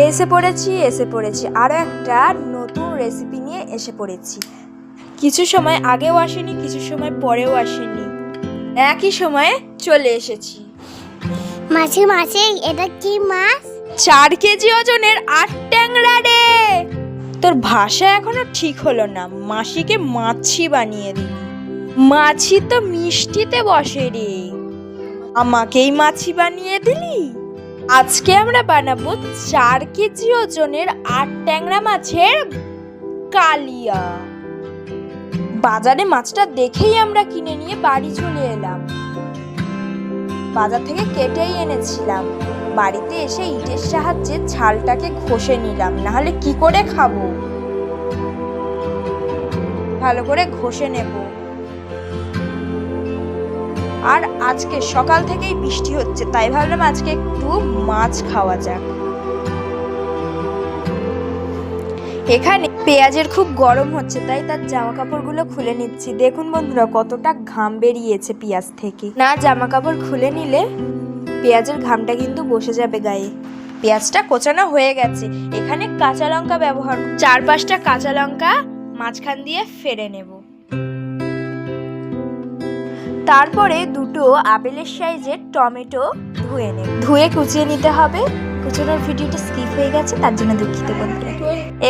এসে পড়েছি এসে পড়েছি। আরও একটা নতুন রেসিপি নিয়ে এসে পড়েছি। কিছু সময় আগেও আসেনি কিছু সময় পরেও আসেনি। একই সময়ে চলে এসেছি। মাছি মাছি এটা কি মাছ? চার কেজি ওজনের আট ট্যাংরা রে! তোর ভাষা এখনও ঠিক হলো না। মাসিকে মাছি বানিয়ে দিলি মাছি তো মিষ্টিতে বসে রে। আমাকেই মাছি বানিয়ে দিলি? আজকে আমরা বানাবো চার কেজি ওজনের আট ট্যাংরা মাছের কালিয়া। বাজারে মাছটা দেখেই আমরা কিনে নিয়ে বাড়ি চলে এলাম। বাজার থেকে কেটেই এনেছিলাম। বাড়িতে এসে ইটের সাহায্যে ছালটাকে ঘষে নিলাম, নাহলে কি করে খাব? ভালো করে ঘষে নেব। আর আজকে সকাল থেকেই বৃষ্টি হচ্ছে, তাই ভাবলাম আজকে একটু মাছ খাওয়া যাক। এখানে পেঁয়াজের খুব গরম হচ্ছে, তাই তার জামা কাপড়গুলো খুলে নিচ্ছি। দেখুন বন্ধুরা, কতটা ঘাম বেরিয়েছে পেঁয়াজ থেকে। না জামা কাপড় খুলে নিলে পেঁয়াজের ঘামটা কিন্তু বসে যাবে গায়ে। পেঁয়াজটা কোচানো হয়ে গেছে। এখানে কাঁচা লঙ্কা ব্যবহার চার পাঁচটা কাঁচা লঙ্কা মাঝখান দিয়ে ফেরে নেব। তারপরে দুটো আপেলের সাইজের টমেটো ধুয়ে নেব। ধুয়ে কুচিয়ে নিতে হবে। কুচানোর ভিডিওটা স্কিপ হয়ে গেছে, তার জন্য দুঃখিত বন্ধুরা।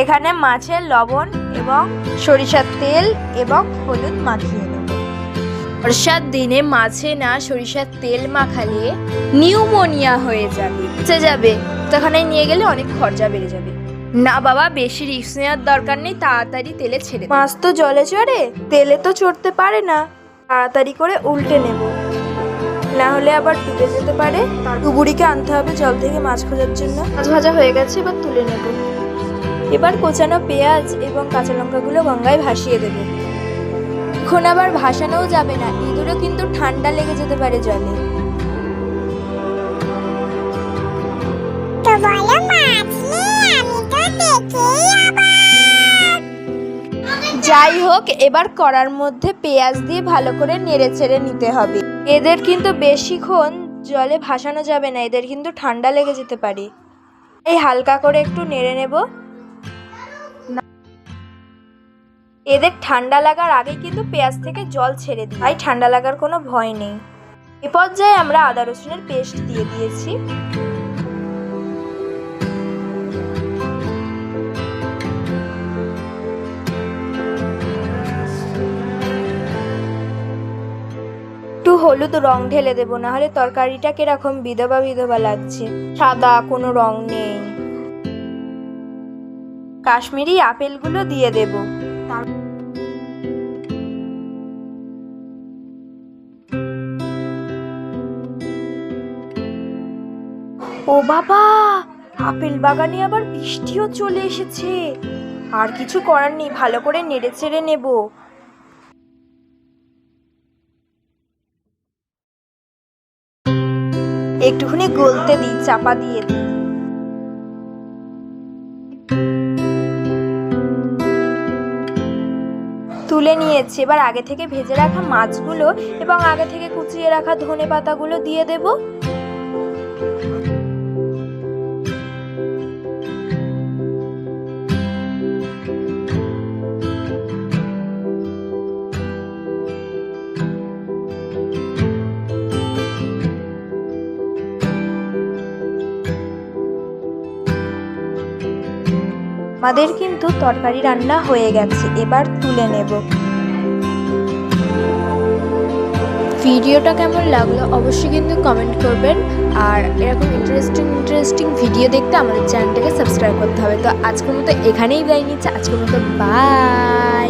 এখানে মাছের লবণ এবং সরিষার তেল এবং হলুদ মাখিয়ে নেব। বর্ষার দিনে মাছে না সরিষার তেল মাখালে নিউমোনিয়া হয়ে যাবে। বেঁচে যাবে। তখনই নিয়ে গেলে অনেক খরচা বেড়ে যাবে। না বাবা, বেশি রিস্ক নেওয়ার দরকার নেই। তাড়াতাড়ি তেলে ছেড়ে মাছ তো জলে চড়ে, তেলে তো চড়তে পারে না। তাড়াতাড়ি করে উল্টে নেব। না হলে আবার ডুবে যেতে পারে। ডুবুরিকে আনতে হবে জল থেকে মাছ খোঁজার জন্য। মাছ ভাজা হয়ে গেছে, এবার তুলে নেব। এবার কোচানো পেঁয়াজ এবং কাঁচা লঙ্কাগুলো গঙ্গায় ভাসিয়ে দেবো। এখন আবার ভাসানোও যাবে না। ইঁদুরও কিন্তু ঠান্ডা লেগে যেতে পারে জলে। যাই হোক, এবার কড়ার মধ্যে পেঁয়াজ দিয়ে ভালো করে নেড়ে চেড়ে নিতে হবে। এদের কিন্তু বেশিক্ষণ জলে ভাসানো যাবে না, এদের কিন্তু ঠান্ডা লেগে যেতে পারে। এই হালকা করে একটু নেড়ে নেব। এদের ঠান্ডা লাগার আগে কিন্তু পেঁয়াজ থেকে জল ছেড়ে দিই। তাই ঠান্ডা লাগার কোনো ভয় নেই। এ পর্যায়ে আমরা আদা রসুনের পেস্ট দিয়ে দিয়েছি। একটু হলুদ রং ঢেলে দেবো না হলে তরকারিটা কীরকম বিধবা বিধবা লাগছে। সাদা কোনো রং নেই। কাশ্মীরি আপেলগুলো দিয়ে দেব। ও বাবা! আপেল বাগানে আবার বৃষ্টিও চলে এসেছে। আর কিছু করার নেই, ভালো করে নেড়ে চেড়ে নেব। একটুখানি গলতে দিই, চাপা দিয়ে দিই। তুলে নিয়েছি। এবার আগে থেকে ভেজে রাখা মাছগুলো এবং আগে থেকে কুচিয়ে রাখা ধনে পাতাগুলো দিয়ে দেব। আমাদের কিন্তু তরকারি রান্না হয়ে গেছে এবার তুলে নেব। ভিডিওটা কেমন লাগল অবশ্যই কিন্তু কমেন্ট করবেন আর এরকম ইন্টারেস্টিং ইন্টারেস্টিং ভিডিও দেখতে আমাদের চ্যানেলটাকে সাবস্ক্রাইব করতে হবে। তো আজকের মতো এখানেই বিদায় নিচ্ছে আজকের মতো বাই